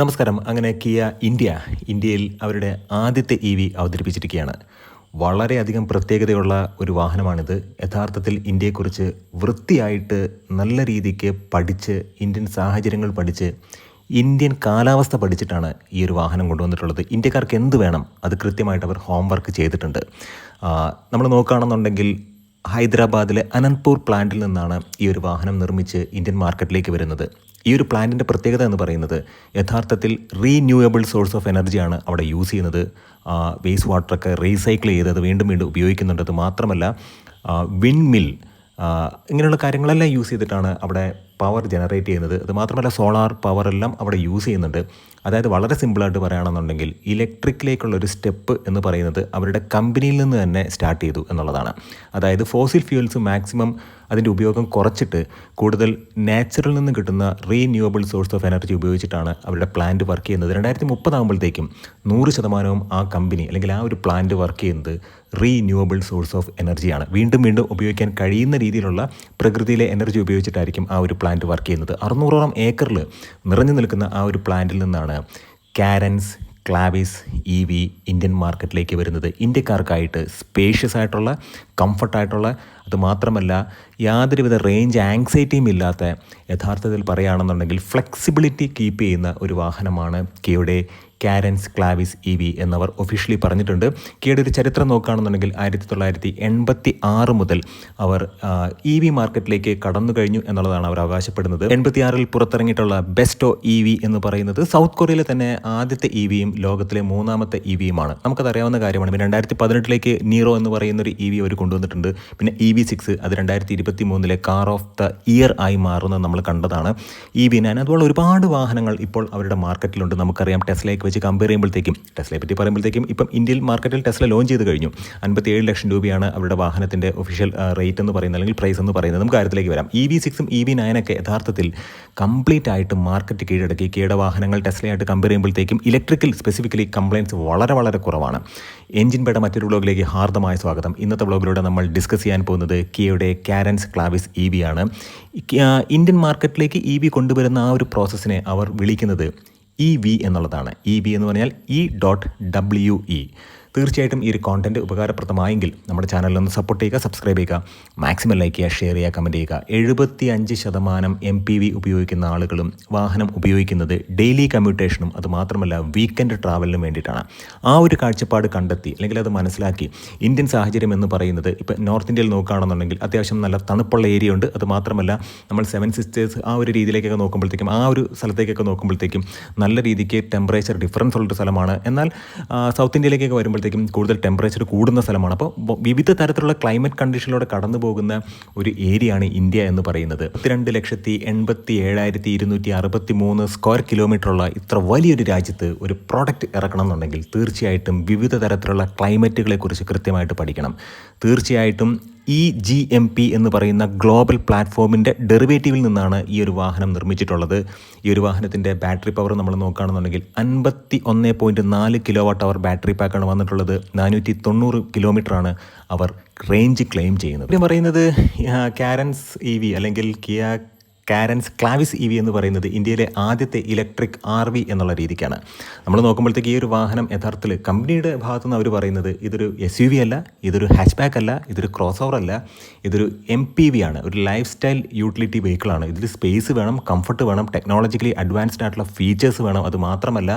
നമസ്കാരം. അങ്ങനെ Kia India ഇന്ത്യയിൽ അവരുടെ ആദ്യത്തെ ഇ വി അവതരിപ്പിച്ചിരിക്കുകയാണ്. വളരെയധികം പ്രത്യേകതയുള്ള ഒരു വാഹനമാണിത്. യഥാർത്ഥത്തിൽ ഇന്ത്യയെക്കുറിച്ച് വൃത്തിയായിട്ട് നല്ല രീതിക്ക് പഠിച്ച് ഇന്ത്യൻ സാഹചര്യങ്ങൾ പഠിച്ച് ഇന്ത്യൻ കാലാവസ്ഥ പഠിച്ചിട്ടാണ് ഈ ഒരു വാഹനം കൊണ്ടുവന്നിട്ടുള്ളത്. ഇന്ത്യക്കാർക്ക് എന്ത് വേണം? അത് കൃത്യമായിട്ട് അവർ ഹോംവർക്ക് ചെയ്തിട്ടുണ്ട്. നമ്മൾ നോക്കുകയാണെന്നുണ്ടെങ്കിൽ ഹൈദരാബാദിലെ അനന്ത്പൂർ പ്ലാന്റിൽ നിന്നാണ് ഈ ഒരു വാഹനം നിർമ്മിച്ച് ഇന്ത്യൻ മാർക്കറ്റിലേക്ക് വരുന്നത്. ഈ ഒരു പ്ലാന്റിന്റെ പ്രത്യേകത എന്ന് പറയുന്നത് യഥാർത്ഥത്തിൽ റീന്യൂവബിൾ സോഴ്സ് ഓഫ് എനർജിയാണ് അവിടെ യൂസ് ചെയ്യുന്നത്. വേസ്റ്റ് വാട്ടറൊക്കെ റീസൈക്കിൾ ചെയ്ത് അത് വീണ്ടും വീണ്ടും ഉപയോഗിക്കുന്നുണ്ട്. അത് മാത്രമല്ല വിൻ മിൽ ഇങ്ങനെയുള്ള കാര്യങ്ങളെല്ലാം യൂസ് ചെയ്തിട്ടാണ് അവിടെ പവർ ജനറേറ്റ് ചെയ്യുന്നത്. അത് മാത്രമല്ല സോളാർ പവർ എല്ലാം അവിടെ യൂസ് ചെയ്യുന്നുണ്ട്. അതായത് വളരെ സിമ്പിളായിട്ട് പറയുകയാണെന്നുണ്ടെങ്കിൽ ഇലക്ട്രിക്കിലേക്കുള്ള ഒരു സ്റ്റെപ്പ് എന്ന് പറയുന്നത് അവരുടെ കമ്പനിയിൽ നിന്ന് തന്നെ സ്റ്റാർട്ട് ചെയ്തു എന്നുള്ളതാണ്. അതായത് ഫോസിൽ ഫ്യൂൽസ് മാക്സിമം അതിന്റെ ഉപയോഗം കുറച്ചിട്ട് കൂടുതൽ നാച്ചുറൽ നിന്ന് കിട്ടുന്ന റീന്യൂവബിൾ സോഴ്സ് ഓഫ് എനർജി ഉപയോഗിച്ചിട്ടാണ് അവരുടെ പ്ലാന്റ് വർക്ക് ചെയ്യുന്നത്. രണ്ടായിരത്തി മുപ്പതാകുമ്പോഴത്തേക്കും നൂറ് ശതമാനവും ആ കമ്പനി അല്ലെങ്കിൽ ആ ഒരു പ്ലാന്റ് വർക്ക് ചെയ്യുന്നത് റീന്യൂവബിൾ സോഴ്സ് ഓഫ് എനർജിയാണ് വീണ്ടും വീണ്ടും ഉപയോഗിക്കാൻ കഴിയുന്ന രീതിയിലുള്ള പ്രകൃതിയിലെ എനർജി ഉപയോഗിച്ചിട്ടായിരിക്കും ആ ഒരു പ്ലാന്റ് വർക്ക് ചെയ്യുന്നത്. അറുന്നൂറോളം ഏക്കറിൽ നിറഞ്ഞു നിൽക്കുന്ന ആ ഒരു പ്ലാന്റിൽ നിന്നാണ് Carens Clavis E V Indian മാർക്കറ്റിലേക്ക് വരുന്നത്. ഇന്ത്യക്കാർക്കായിട്ട് സ്പേഷ്യസ് ആയിട്ടുള്ള കംഫർട്ടായിട്ടുള്ള അതുമാത്രമല്ല യാതൊരുവിധ റേഞ്ച് ആങ്സൈറ്റിയും ഇല്ലാത്ത യഥാർത്ഥത്തിൽ പറയുകയാണെന്നുണ്ടെങ്കിൽ ഫ്ലെക്സിബിലിറ്റി കീപ്പ് ചെയ്യുന്ന ഒരു വാഹനമാണ് കെയുടെ കാരൻസ് ക്ലാവിസ് ഇ വി എന്നവർ ഒഫീഷ്യലി പറഞ്ഞിട്ടുണ്ട്. കിയുടെ ഒരു ചരിത്രം നോക്കുകയാണെന്നുണ്ടെങ്കിൽ ആയിരത്തി തൊള്ളായിരത്തി എൺപത്തി ആറ് മുതൽ അവർ ഇ വി മാർക്കറ്റിലേക്ക് കടന്നു കഴിഞ്ഞു എന്നുള്ളതാണ് അവർ അവകാശപ്പെടുന്നത്. എൺപത്തി ആറിൽ പുറത്തിറങ്ങിയിട്ടുള്ള ബെസ്റ്റോ ഇ വി എന്ന് പറയുന്നത് സൗത്ത് കൊറിയയിലെ തന്നെ ആദ്യത്തെ ഇ വിയും ലോകത്തിലെ മൂന്നാമത്തെ ഇ വിയുമാണ്. നമുക്കത് അറിയാവുന്ന കാര്യമാണ്. പിന്നെ രണ്ടായിരത്തി പതിനെട്ടിലേക്ക് നീറോ എന്ന് പറയുന്ന ഒരു ഇ വി അവർ കൊണ്ടുവന്നിട്ടുണ്ട്. പിന്നെ ഇ വി സിക്സ് അത് രണ്ടായിരത്തി ഇരുപത്തി മൂന്നിലെ കാർ ഓഫ് ദ ഇയർ ആയി മാറുന്നത് നമ്മൾ കണ്ടതാണ്. ഇ വി നയൻ അതുപോലെ ഒരുപാട് വാഹനങ്ങൾ ഇപ്പോൾ അവരുടെ മാർക്കറ്റിലുണ്ട്. നമുക്കറിയാം ടെസ്ലയ്ക്ക് വെച്ച് കമ്പയർ ചെയ്യുമ്പോഴത്തേക്കും ടെസ്ലയെ പറ്റി പറയുമ്പോഴത്തേക്കും ഇപ്പം ഇന്ത്യയിൽ മാർക്കറ്റിൽ ടെസ്ല ലോഞ്ച് ചെയ്ത് കഴിഞ്ഞു. അൻപത്തിയേഴ് ലക്ഷം രൂപയാണ് അവരുടെ വാഹനത്തിന്റെ ഒഫീഷ്യൽ റേറ്റ് എന്ന് പറയുന്നത് അല്ലെങ്കിൽ പ്രൈസ് എന്ന് പറയുന്നത്. നമുക്ക് കാര്യത്തിലേക്ക് വരാം. ഇ വി സിക്സും ഇ വി നയനൊക്കെ യഥാർത്ഥത്തിൽ കംപ്ലീറ്റ് ആയിട്ട് മാർക്കറ്റ് കീഴടക്കി. കീട വാഹനങ്ങൾ ടെസ്ലയായിട്ട് കമ്പയർ ചെയ്യുമ്പോഴത്തേക്കും ഇലക്ട്രിക്കൽ സ്പെസിഫിക്കലി കംപ്ലയിൻസ് വളരെ വളരെ കുറവാണ്. എഞ്ചിൻ പേട മറ്റൊരു ബ്ലോഗിലേക്ക് ഹാർദമായ സ്വാഗതം. ഇന്നത്തെ ബ്ലോഗിലൂടെ നമ്മൾ ഡിസ്കസ് ചെയ്യാൻ പോകുന്നത് കിയയുടെ കാരൻസ് ക്ലാവിസ് ഇ വി ആണ്. ഇന്ത്യൻ മാർക്കറ്റിലേക്ക് ഇ വി കൊണ്ടുവരുന്ന ആ ഒരു പ്രോസസ്സിനെ അവർ വിളിക്കുന്നത് ഇ വി എന്നുള്ളതാണ്. ഇ വി എന്ന് പറഞ്ഞാൽ ഇ ഡോട്ട് ഡബ്ല്യു ഇ. തീർച്ചയായിട്ടും ഈ ഒരു കോണ്ടന്റ് ഉപകാരപ്രദമായെങ്കിൽ നമ്മുടെ ചാനലിലൊന്ന് സപ്പോർട്ട് ചെയ്യുക സബ്സ്ക്രൈബ് ചെയ്യുക മാക്സിമം ലൈക്ക് ചെയ്യുക ഷെയർ ചെയ്യുക കമന്റ് ചെയ്യുക. എഴുപത്തി അഞ്ച് ശതമാനം എം പി വി ഉപയോഗിക്കുന്ന ആളുകളും വാഹനം ഉപയോഗിക്കുന്നത് ഡെയിലി കമ്മ്യൂട്ടേഷനും അതുമാത്രമല്ല വീക്കെൻഡ് ട്രാവലിനും വേണ്ടിയിട്ടാണ്. ആ ഒരു കാഴ്ചപ്പാട് കണ്ടെത്തി അല്ലെങ്കിൽ അത് മനസ്സിലാക്കി ഇന്ത്യൻ സാഹചര്യം എന്ന് പറയുന്നത് ഇപ്പോൾ നോർത്ത് ഇന്ത്യയിൽ നോക്കുകയാണെന്നുണ്ടെങ്കിൽ അത്യാവശ്യം നല്ല തണുപ്പുള്ള ഏരിയ ഉണ്ട്. അത് മാത്രമല്ല നമ്മൾ സെവൻ സിസ്റ്റേഴ്സ് ആ ഒരു രീതിയിലേക്കൊക്കെ നോക്കുമ്പോഴത്തേക്കും ആ ഒരു സ്ഥലത്തേക്കൊക്കെ നോക്കുമ്പോഴത്തേക്കും നല്ല രീതിക്ക് ടെമ്പറേച്ചർ ഡിഫറൻസ് ഉള്ളൊരു സ്ഥലമാണ്. എന്നാൽ സൗത്ത് ഇന്ത്യയിലേക്കൊക്കെ വരുമ്പോൾ വരുമ്പോഴത്തേക്കും കൂടുതൽ ടെമ്പറേച്ചർ കൂടുന്ന സ്ഥലമാണ്. അപ്പോൾ വിവിധ തരത്തിലുള്ള ക്ലൈമറ്റ് കണ്ടീഷനിലൂടെ കടന്നു പോകുന്ന ഒരു ഏരിയയാണ് ഇന്ത്യ എന്ന് പറയുന്നത്. പത്തിരണ്ട് ലക്ഷത്തി എൺപത്തി ഏഴായിരത്തി ഇരുന്നൂറ്റി അറുപത്തി മൂന്ന് സ്ക്വയർ കിലോമീറ്ററുള്ള ഇത്ര വലിയൊരു രാജ്യത്ത് ഒരു പ്രോഡക്റ്റ് ഇറക്കണം എന്നുണ്ടെങ്കിൽ തീർച്ചയായിട്ടും വിവിധ തരത്തിലുള്ള ക്ലൈമറ്റുകളെ കുറിച്ച് കൃത്യമായിട്ട് പഠിക്കണം. തീർച്ചയായിട്ടും ഇ ജി എം പി എന്ന് പറയുന്ന ഗ്ലോബൽ പ്ലാറ്റ്ഫോമിന്റെ ഡെറിവേറ്റീവിൽ നിന്നാണ് ഈ ഒരു വാഹനം നിർമ്മിച്ചിട്ടുള്ളത്. ഈ ഒരു വാഹനത്തിന്റെ ബാറ്ററി പവർ നമ്മൾ നോക്കുകയാണെന്നുണ്ടെങ്കിൽ അൻപത്തി ഒന്ന് പോയിന്റ് നാല് കിലോ വാട്ട് അവർ ബാറ്ററി പാക്കാണ് വന്നിട്ടുള്ളത്. നാനൂറ്റി തൊണ്ണൂറ് കിലോമീറ്ററാണ് അവർ റേഞ്ച് ക്ലെയിം ചെയ്യുന്നത്. പിന്നെ പറയുന്നത് കാരൻസ് ഇ വി അല്ലെങ്കിൽ Kia Carens Clavis E V എന്ന് പറയുന്നത് ഇന്ത്യയിലെ ആദ്യത്തെ ഇലക്ട്രിക് ആർ വി എന്നുള്ള രീതിക്കാണ്. നമ്മൾ നോക്കുമ്പോഴത്തേക്ക് ഈ ഒരു വാഹനം യഥാർത്ഥത്തിൽ കമ്പനിയുടെ ഭാഗത്തു നിന്ന് അവർ പറയുന്നത് ഇതൊരു എസ് യു വി അല്ല ഇതൊരു ഹാച്ച് ബാക്ക് അല്ല ഇതൊരു ക്രോസ് ഓവർ അല്ല ഇതൊരു എം പി വി ആണ്. ഒരു ലൈഫ് സ്റ്റൈൽ യൂട്ടിലിറ്റി വെഹിക്കിളാണ് ഇതിൽ സ്പേസ് വേണം കംഫർട്ട് വേണം ടെക്നോളജിക്കലി അഡ്വാൻസ്ഡ് ആയിട്ടുള്ള ഫീച്ചേഴ്സ് വേണം. അത് മാത്രമല്ല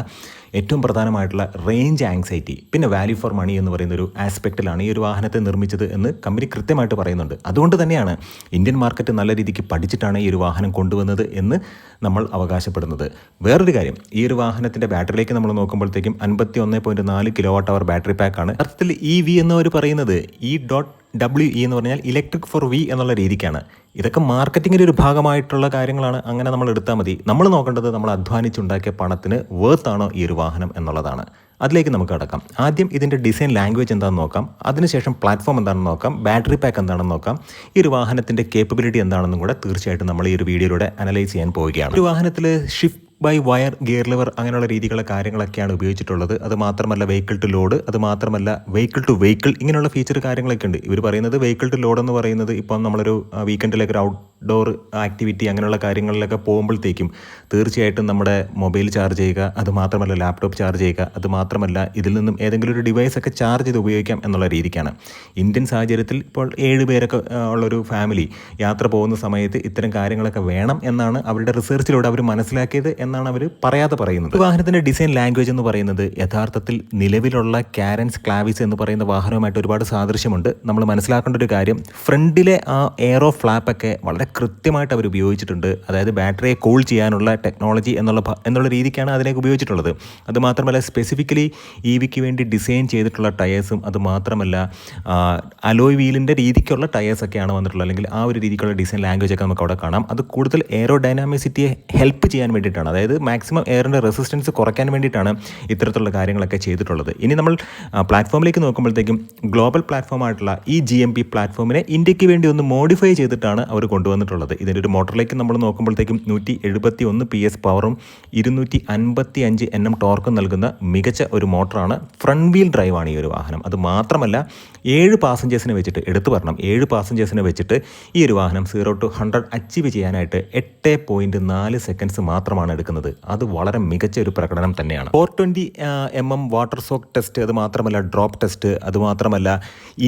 ഏറ്റവും പ്രധാനമായിട്ടുള്ള റേഞ്ച് ആങ്സൈറ്റി പിന്നെ വാല്യൂ ഫോർ മണി എന്ന് പറയുന്ന ഒരു ആസ്പെക്റ്റിലാണ് ഈ ഒരു വാഹനത്തെ നിർമ്മിച്ചത് എന്ന് കമ്പനി കൃത്യമായിട്ട് പറയുന്നുണ്ട്. അതുകൊണ്ട് തന്നെയാണ് ഇന്ത്യൻ മാർക്കറ്റ് നല്ല രീതിക്ക് പഠിച്ചിട്ടാണ് ഈ ഒരു വാഹനം കൊണ്ടുവന്നത് എന്ന് നമ്മൾ അവകാശപ്പെടുന്നത്. വേറൊരു കാര്യം ഈ ഒരു വാഹനത്തിന്റെ ബാറ്ററിയിലേക്ക് നമ്മൾ നോക്കുമ്പോഴത്തേക്കും അൻപത്തി ഒന്ന് പോയിന്റ് നാല് കിലോ വാട്ട് അവർ ബാറ്ററി പാക്കാണ്. അർത്ഥത്തിൽ ഇ വി എന്നവർ പറയുന്നത്? ഇ ഡോട്ട് ഡബ്ല്യു ഇ എന്ന് പറഞ്ഞാൽ ഇലക്ട്രിക് ഫോർ വി എന്നുള്ള രീതിക്കാണ്. ഇതൊക്കെ മാർക്കറ്റിങ്ങിന്റെ ഒരു ഭാഗമായിട്ടുള്ള കാര്യങ്ങളാണ്. അങ്ങനെ നമ്മൾ എടുത്താൽ മതി. നമ്മൾ നോക്കേണ്ടത് നമ്മൾ അധ്വാനിച്ചുണ്ടാക്കിയ പണത്തിന് വേർത്ത് ആണോ ഈ ഒരു വാഹനം എന്നുള്ളതാണ്. അതിലേക്ക് നമുക്ക് കടക്കാം. ആദ്യം ഇതിന്റെ ഡിസൈൻ ലാംഗ്വേജ് എന്താണെന്ന് നോക്കാം. അതിനുശേഷം പ്ലാറ്റ്ഫോം എന്താണെന്ന് നോക്കാം. ബാറ്ററി പാക്ക് എന്താണെന്ന് നോക്കാം. ഈ ഒരു വാഹനത്തിന്റെ കേപ്പബിലിറ്റി എന്താണെന്നും കൂടെ തീർച്ചയായിട്ടും നമ്മൾ ഈ ഒരു വീഡിയോയിലൂടെ അനലൈസ് ചെയ്യാൻ പോവുകയാണ്. ഒരു വാഹനത്തിൽ shift by wire gear lever അങ്ങനെയുള്ള രീതികളുടെ കാര്യങ്ങളൊക്കെയാണ് ഉപയോഗിച്ചിട്ടുള്ളത്. അത് മാത്രമല്ല വെഹിക്കിൾ ടു ലോഡ് അത് മാത്രമല്ല വെഹിക്കിൾ ടു വെഹിക്കിൾ ഇങ്ങനെയുള്ള ഫീച്ചർ കാര്യങ്ങളൊക്കെ ഉണ്ട് ഇവർ പറയുന്നത് വെഹിക്കിൾ ടു ലോഡ് എന്ന് പറയുന്നത് ഇപ്പം നമ്മളൊരു വീക്കെൻഡിലേക്ക് ഒരു ഔട്ട് ഡോർ ആക്ടിവിറ്റി അങ്ങനെയുള്ള കാര്യങ്ങളിലൊക്കെ പോകുമ്പോഴത്തേക്കും തീർച്ചയായിട്ടും നമ്മുടെ മൊബൈൽ ചാർജ് ചെയ്യുക അത് മാത്രമല്ല ലാപ്ടോപ്പ് ചാർജ് ചെയ്യുക അത് മാത്രമല്ല ഇതിൽ നിന്നും ഏതെങ്കിലും ഒരു ഡിവൈസ് ഒക്കെ ചാർജ് ചെയ്ത് ഉപയോഗിക്കാം എന്നുള്ള രീതിക്കാണ്. ഇന്ത്യൻ സാഹചര്യത്തിൽ ഇപ്പോൾ ഏഴ് പേരൊക്കെ ഉള്ളൊരു ഫാമിലി യാത്ര പോകുന്ന സമയത്ത് ഇത്തരം കാര്യങ്ങളൊക്കെ വേണം എന്നാണ് അവരുടെ റിസർച്ചിലൂടെ അവർ മനസ്സിലാക്കിയത് എന്നാണ് അവർ പറയാതെ പറയുന്നത്. വാഹനത്തിന്റെ ഡിസൈൻ ലാംഗ്വേജ് എന്ന് പറയുന്നത് യഥാർത്ഥത്തിൽ നിലവിലുള്ള കാരൻസ് ക്ലാവിസ് എന്ന് പറയുന്ന വാഹനവുമായിട്ട് ഒരുപാട് സാദൃശ്യമുണ്ട്. നമ്മൾ മനസ്സിലാക്കേണ്ട ഒരു കാര്യം ഫ്രണ്ടിലെ ആ എയറോ ഫ്ലാപ്പൊക്കെ വളരെ കൃത്യമായിട്ട് അവർ ഉപയോഗിച്ചിട്ടുണ്ട്. അതായത് ബാറ്ററിയെ കൂൾ ചെയ്യാനുള്ള ടെക്നോളജി എന്നുള്ള എന്നുള്ള രീതിക്കാണ് അതിലേക്ക് ഉപയോഗിച്ചിട്ടുള്ളത്. അതുമാത്രമല്ല സ്പെസിഫിക്കലി ഇ വിക്ക് വേണ്ടി ഡിസൈൻ ചെയ്തിട്ടുള്ള ടയേഴ്സും അതുമാത്രമല്ല അലോയ് വീലിന്റെ രീതിക്കുള്ള ടയേഴ്സൊക്കെയാണ് വന്നിട്ടുള്ളത്. അല്ലെങ്കിൽ ആ ഒരു രീതിക്കുള്ള ഡിസൈൻ ലാംഗ്വേജ് ഒക്കെ നമുക്ക് അവിടെ കാണാം. അത് കൂടുതൽ എയറോ ഡൈനാമിസിറ്റിയെ ഹെൽപ്പ് ചെയ്യാൻ വേണ്ടിയിട്ടാണ്. അതായത് മാക്സിമം എയറിന്റെ റെസിസ്റ്റൻസ് കുറയ്ക്കാൻ വേണ്ടിയിട്ടാണ് ഇത്തരത്തിലുള്ള കാര്യങ്ങളൊക്കെ ചെയ്തിട്ടുള്ളത്. ഇനി നമ്മൾ പ്ലാറ്റ്ഫോമിലേക്ക് നോക്കുമ്പോഴത്തേക്കും ഗ്ലോബൽ പ്ലാറ്റ്ഫോമായിട്ടുള്ള ഈ ജി എം പി പ്ലാറ്റ്ഫോമിനെ ഇന്ത്യയ്ക്ക് വേണ്ടി ഒന്ന് മോഡിഫൈ ചെയ്തിട്ടാണ് അവർ കൊണ്ടുവന്നിട്ടുള്ളത് ഇതിന്റെ ഒരു മോട്ടറിലേക്ക് നമ്മൾ നോക്കുമ്പോഴത്തേക്കും നൂറ്റി എഴുപത്തി ഒന്ന് പി എസ് പവറും ഇരുന്നൂറ്റി അൻപത്തി അഞ്ച് എൻ എം ടോർക്കും നൽകുന്ന മികച്ച ഒരു മോട്ടറാണ് ഫ്രണ്ട് വീൽ ഡ്രൈവാണ് ഈ ഒരു വാഹനം. അത് മാത്രമല്ല ഏഴ് പാസഞ്ചേഴ്സിനെ വെച്ചിട്ട് എടുത്തു പറയണം ഏഴ് പാസഞ്ചേഴ്സിനെ വെച്ചിട്ട് ഈ ഒരു വാഹനം സീറോ ടു ഹൺഡ്രഡ് അച്ചീവ് ചെയ്യാനായിട്ട് എട്ട് പോയിന്റ് നാല് സെക്കൻഡ്സ് മാത്രമാണ് എടുക്കുന്നത്. അത് വളരെ മികച്ച ഒരു പ്രകടനം തന്നെയാണ്. Four twenty M M water soak test അത് മാത്രമല്ല ഡ്രോപ്പ് ടെസ്റ്റ് അത് മാത്രമല്ല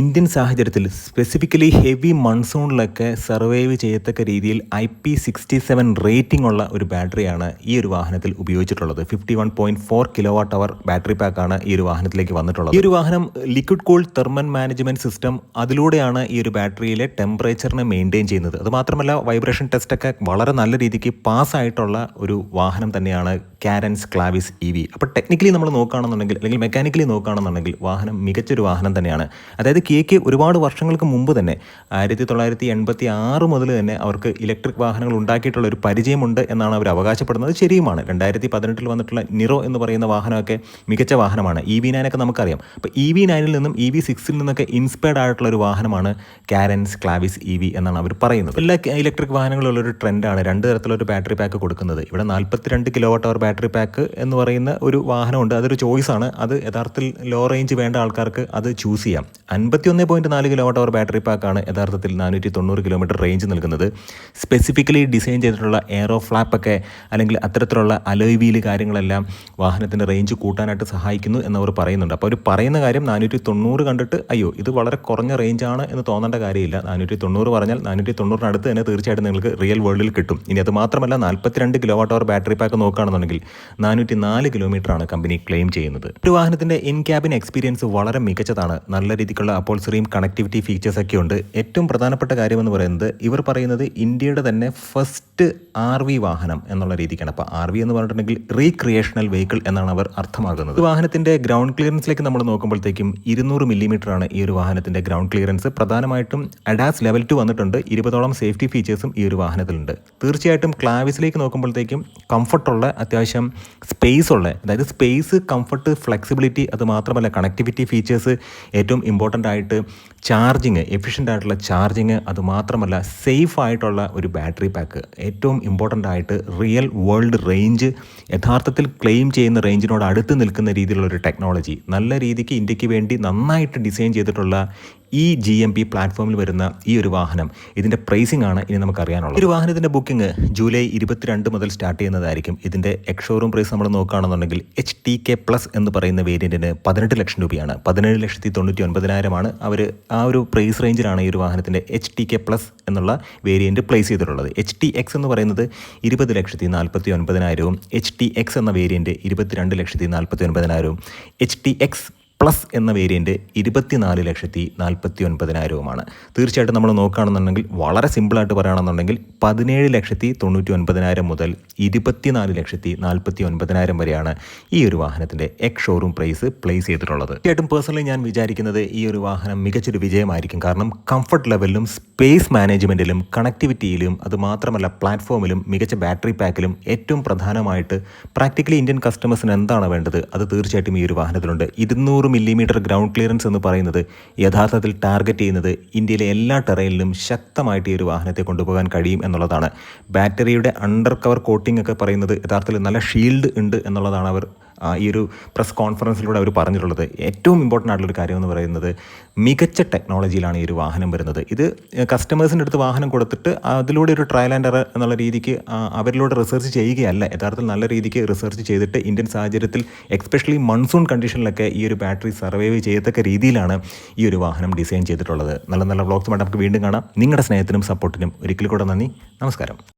ഇന്ത്യൻ സാഹചര്യത്തിൽ സ്പെസിഫിക്കലി ഹെവി മൺസൂണിലൊക്കെ സർവൈവ് ചെയ്യത്തക്ക രീതിയിൽ I P sixty seven rating ഉള്ള ഒരു ബാറ്ററിയാണ് ഈ ഒരു വാഹനത്തിൽ ഉപയോഗിച്ചിട്ടുള്ളത്. Fifty one point four kilo watt hour battery പാക്കാണ് ഈ ഒരു വാഹനത്തിലേക്ക് വന്നിട്ടുള്ളത്. ഈ ഒരു വാഹനം liquid cool thermal management system അതിലൂടെയാണ് ഈ ഒരു ബാറ്ററിയിലെ ടെമ്പറേച്ചറിനെ മെയിന്റെയിൻ ചെയ്യുന്നത്. അത് മാത്രമല്ല വൈബ്രേഷൻ ടെസ്റ്റൊക്കെ വളരെ നല്ല രീതിക്ക് പാസ്സായിട്ടുള്ള ഒരു വാഹനം തന്നെയാണ് കാരൻസ് ക്ലാവിസ് ഇ വി അപ്പോൾ ടെക്നിക്കലി നമ്മൾ നോക്കുകയാണെന്നുണ്ടെങ്കിൽ അല്ലെങ്കിൽ മെക്കാനിക്കലി നോക്കുകയാണെന്നുണ്ടെങ്കിൽ വാഹനം മികച്ചൊരു വാഹനം തന്നെയാണ്. അതായത് കെ കെ ഒരുപാട് വർഷങ്ങൾക്ക് മുമ്പ് തന്നെ ആയിരത്തി തൊള്ളായിരത്തി എൺപത്തി ആറ് മുതൽ തന്നെ അവർക്ക് ഇലക്ട്രിക് വാഹനങ്ങൾ ഉണ്ടാക്കിയിട്ടുള്ള ഒരു പരിചയമുണ്ട് എന്നാണ് അവർ അവകാശപ്പെടുന്നത്. ശരിയുമാണ്. രണ്ടായിരത്തി പതിനെട്ടിൽ വന്നിട്ടുള്ള നിറോ എന്ന് പറയുന്ന വാഹനമൊക്കെ മികച്ച വാഹനമാണ്. ഇ വി നയനൊക്കെ നമുക്കറിയാം. അപ്പോൾ ഇ വി നയനിൽ നിന്നും ഇ വി സിക്സിൽ നിന്നൊക്കെ ഇൻസ്പയർഡ് ആയിട്ടുള്ള ഒരു വാഹനമാണ് കാരൻസ് ക്ലാവിസ് ഇ വി എന്നാണ് അവർ പറയുന്നത്. എല്ലാ ഇലക്ട്രിക് വാഹനങ്ങളുള്ള ഒരു ട്രെൻഡാണ് രണ്ട് തരത്തിലൊരു ബാറ്ററി പാക്ക് കൊടുക്കുന്നത്. ഇവിടെ നാൽപ്പത്തിരണ്ട് kilo watt hour battery pack എന്ന് പറയുന്ന ഒരു വാഹനമുണ്ട്. അതൊരു ചോയ്സാണ് അത് യഥാർത്ഥത്തിൽ ലോ റേഞ്ച് വേണ്ട ആൾക്കാർക്ക് അത് ചൂസ് ചെയ്യാം. അൻപത്തി ഒന്ന് പോയിന്റ് നാല് കിലോ അവർ ബാറ്ററി പാക്കാണ് യഥാർത്ഥത്തിൽ നാനൂറ്റി തൊണ്ണൂറ് കിലോമീറ്റർ റേഞ്ച് നൽകുന്നത്. സ്പെസിഫിക്കലി ഡിസൈൻ ചെയ്തിട്ടുള്ള എയറോ ഫ്ലാപ്പൊക്കെ അല്ലെങ്കിൽ അത്തരത്തിലുള്ള അലോയ് വീൽ കാര്യങ്ങളെല്ലാം വാഹനത്തിന്റെ റേഞ്ച് കൂട്ടാനായിട്ട് സഹായിക്കുന്നു എന്നവർ പറയുന്നുണ്ട്. അപ്പോൾ അവർ പറയുന്ന കാര്യം നാനൂറ്റി തൊണ്ണൂറ് കണ്ടിട്ട് അയ്യോ ഇത് വളരെ കുറഞ്ഞ റേഞ്ചാണ് എന്ന് തോന്നേണ്ട കാര്യമില്ല. നാനൂറ്റി തൊണ്ണൂറ് പറഞ്ഞാൽ നാനൂറ്റി തൊണ്ണൂറിനടുത്ത് തന്നെ തീർച്ചയായിട്ടും നിങ്ങൾക്ക് റിയൽ വേൾഡിൽ കിട്ടും. ഇനി അത് മാത്രമല്ല നാൽപ്പത്തിരണ്ട് കിലോ അവർ ബാറ്ററി പാക്ക് നോക്കുകയാണെന്നുണ്ടെങ്കിൽ നാനൂറ്റി നാല് കിലോമീറ്ററാണ് കമ്പനി ക്ലെയിം ചെയ്യുന്നത്. ഒരു വാഹനത്തിന്റെ ഇൻ ക്യാബിൻ എക്സ്പീരിയൻസ് വളരെ മികച്ചതാണ്. നല്ല രീതിക്കുള്ള അപ്പോൾസറിയും കണക്ടിവിറ്റി ഫീച്ചേഴ്സ് ഒക്കെ ഉണ്ട് ഏറ്റവും പ്രധാനപ്പെട്ട കാര്യമെന്ന് പറയുന്നത് ഇവർ പറയുന്നത് ഇന്ത്യയുടെ തന്നെ ഫസ്റ്റ് ആർ വി വാഹനം എന്നുള്ള രീതിക്കാണ്. അപ്പോൾ ആർ വി എന്ന് പറഞ്ഞിട്ടുണ്ടെങ്കിൽ റീക്രിയേഷണൽ വെഹിക്കിൾ എന്നാണ് അവർ അർത്ഥമാക്കുന്നത്. ഈ വാഹനത്തിന്റെ ഗ്രൗണ്ട് ക്ലിയറൻസിലേക്ക് നമ്മൾ നോക്കുമ്പോഴത്തേക്കും ഇരുന്നൂറ് മില്ലിമീറ്റർ ആണ് ഈ ഒരു വാഹനത്തിന്റെ ഗ്രൗണ്ട് ക്ലിയറൻസ് പ്രധാനമായിട്ടും അഡാസ് ലെവൽ ടു വന്നിട്ടുണ്ട്. ഇരുപതോളം സേഫ്റ്റി ഫീച്ചേഴ്സും ഈ ഒരു വാഹനത്തിലുണ്ട്. തീർച്ചയായിട്ടും ക്ലാവിസിലേക്ക് നോക്കുമ്പോഴത്തേക്കും കംഫർട്ടുള്ള അത്യാവശ്യം സ്പേസ് ഉള്ള അതായത് സ്പേസ് കംഫർട്ട് ഫ്ലെക്സിബിലിറ്റി അത് മാത്രമല്ല കണക്ടിവിറ്റി ഫീച്ചേഴ്സ് ഏറ്റവും ഇമ്പോർട്ടന്റ് ആയിട്ട് ചാർജിങ് എഫിഷ്യന്റ് ആയിട്ടുള്ള ചാർജിങ് അത് മാത്രമല്ല സേഫ് ആയിട്ടുള്ള ഒരു ബാറ്ററി പാക്ക് ഏറ്റവും ഇമ്പോർട്ടന്റ് ആയിട്ട് റിയൽ വേൾഡ് റേഞ്ച് യഥാർത്ഥത്തിൽ ക്ലെയിം ചെയ്യുന്ന റേഞ്ചിനോട് അടുത്ത് നിൽക്കുന്ന രീതിയിലുള്ള ഒരു ടെക്നോളജി നല്ല രീതിക്ക് ഇന്ത്യയ്ക്ക് വേണ്ടി നന്നായിട്ട് ഡിസൈൻ ചെയ്തിട്ടുള്ള ഈ ജി എം പി പ്ലാറ്റ്ഫോമിൽ വരുന്ന ഈ ഒരു വാഹനം ഇതിന്റെ പ്രൈസിംഗ് ആണ് ഇനി നമുക്ക് അറിയാനുള്ളത് ഒരു വാഹനത്തിന്റെ ബുക്കിംഗ് ജൂലൈ ഇരുപത്തിരണ്ട് മുതൽ സ്റ്റാർട്ട് ചെയ്യുന്നതായിരിക്കും. ഇതിന്റെ എക്സ്ഷോറൂം പ്രൈസ് നമ്മൾ നോക്കുകയാണെന്നുണ്ടെങ്കിൽ എച്ച് ടി കെ പ്ലസ് എന്ന് പറയുന്ന വേരിയന്റിന് പതിനെട്ട് ലക്ഷം രൂപയാണ്. പതിനേഴ് ലക്ഷത്തി തൊണ്ണൂറ്റി ഒൻപതിനായിരമാണ് അവർ ആ ഒരു പ്രൈസ് റേഞ്ചിലാണ് ഈ ഒരു വാഹനത്തിന്റെ എച്ച് ടി കെ പ്ലസ് എന്നുള്ള വേരിയന്റ് പ്ലേസ് ചെയ്തിട്ടുള്ളത്. എച്ച് ടി എക്സ് എന്ന് പറയുന്നത് ഇരുപത് ലക്ഷത്തി നാൽപ്പത്തി ഒൻപതിനായിരവും എച്ച് ടി എക്സ് എന്ന വേരിയന്റ് ഇരുപത്തിരണ്ട് ലക്ഷത്തി നാൽപ്പത്തി ഒൻപതിനായിരവും എച്ച് ടി എക്സ് പ്ലസ് എന്ന വേരിയന്റ് ഇരുപത്തിനാല് ലക്ഷത്തി നാൽപ്പത്തി ഒൻപതിനായിരവുമാണ് തീർച്ചയായിട്ടും നമ്മൾ നോക്കുകയാണെന്നുണ്ടെങ്കിൽ വളരെ സിമ്പിളായിട്ട് പറയുകയാണെന്നുണ്ടെങ്കിൽ പതിനേഴ് ലക്ഷത്തി തൊണ്ണൂറ്റി ഒൻപതിനായിരം മുതൽ ഇരുപത്തിനാല് ലക്ഷത്തി നാൽപ്പത്തി ഒൻപതിനായിരം വരെയാണ് ഈ ഒരു വാഹനത്തിന്റെ എക്സ് ഷോറൂം പ്രൈസ് പ്ലേസ് ചെയ്തിട്ടുള്ളത്. തീർച്ചയായിട്ടും പേഴ്സണലി ഞാൻ വിചാരിക്കുന്നത് ഈ ഒരു വാഹനം മികച്ചൊരു വിജയമായിരിക്കും. കാരണം കംഫർട്ട് ലെവലിലും സ്പേസ് മാനേജ്മെന്റിലും കണക്ടിവിറ്റിയിലും അതുമാത്രമല്ല പ്ലാറ്റ്ഫോമിലും മികച്ച ബാറ്ററി പാക്കിലും ഏറ്റവും പ്രധാനമായിട്ട് പ്രാക്ടിക്കലി ഇന്ത്യൻ കസ്റ്റമേഴ്സിന് എന്താണ് വേണ്ടത്? അത് തീർച്ചയായിട്ടും ഈ ഒരു വാഹനത്തിലുണ്ട്. ഇരുന്നൂറ് മില്ലിമീറ്റർ ഗ്രൗണ്ട് ക്ലിയറൻസ് എന്ന് പറയുന്നത് യഥാർത്ഥത്തിൽ ടാർഗറ്റ് ചെയ്യുന്നത് ഇന്ത്യയിലെ എല്ലാ ടെറയിലും ശക്തമായിട്ട് ഈ ഒരു വാഹനത്തെ കൊണ്ടുപോകാൻ കഴിയും എന്നുള്ളതാണ്. ബാറ്ററിയുടെ അണ്ടർ കവർ കോട്ടിംഗ് ഒക്കെ പറയുന്നത് യഥാർത്ഥത്തിൽ നല്ല ഷീൽഡ് ഉണ്ട് എന്നുള്ളതാണ് അവർ ഈ ഒരു പ്രസ് കോൺഫറൻസിലൂടെ അവർ പറഞ്ഞിട്ടുള്ളത് ഏറ്റവും ഇമ്പോർട്ടന്റ് ആയിട്ടുള്ളൊരു കാര്യം എന്ന് പറയുന്നത് മികച്ച ടെക്നോളജിയിലാണ് ഈ ഒരു വാഹനം വരുന്നത്. ഇത് കസ്റ്റമേഴ്സിന്റെ അടുത്ത് വാഹനം കൊടുത്തിട്ട് അതിലൂടെ ഒരു ട്രയൽ ആൻഡ് എറർ എന്നുള്ള രീതിക്ക് അവരിലൂടെ റിസർച്ച് ചെയ്യുകയല്ല. യഥാർത്ഥത്തിൽ നല്ല രീതിക്ക് റിസർച്ച് ചെയ്തിട്ട് ഇന്ത്യൻ സാഹചര്യത്തിൽ എക്സ്പെഷ്യലി മൺസൂൺ കണ്ടീഷനിലൊക്കെ ഈ ഒരു ബാറ്ററി സർവൈവ് ചെയ്യത്തക്ക രീതിയിലാണ് ഈ ഒരു വാഹനം ഡിസൈൻ ചെയ്തിട്ടുള്ളത്. നല്ല നല്ല വ്ളോഗ്സുമായിട്ട് നമുക്ക് വീണ്ടും കാണാം. നിങ്ങളുടെ സ്നേഹത്തിനും സപ്പോർട്ടിനും ഒരിക്കൽ കൂടെ നന്ദി. നമസ്കാരം.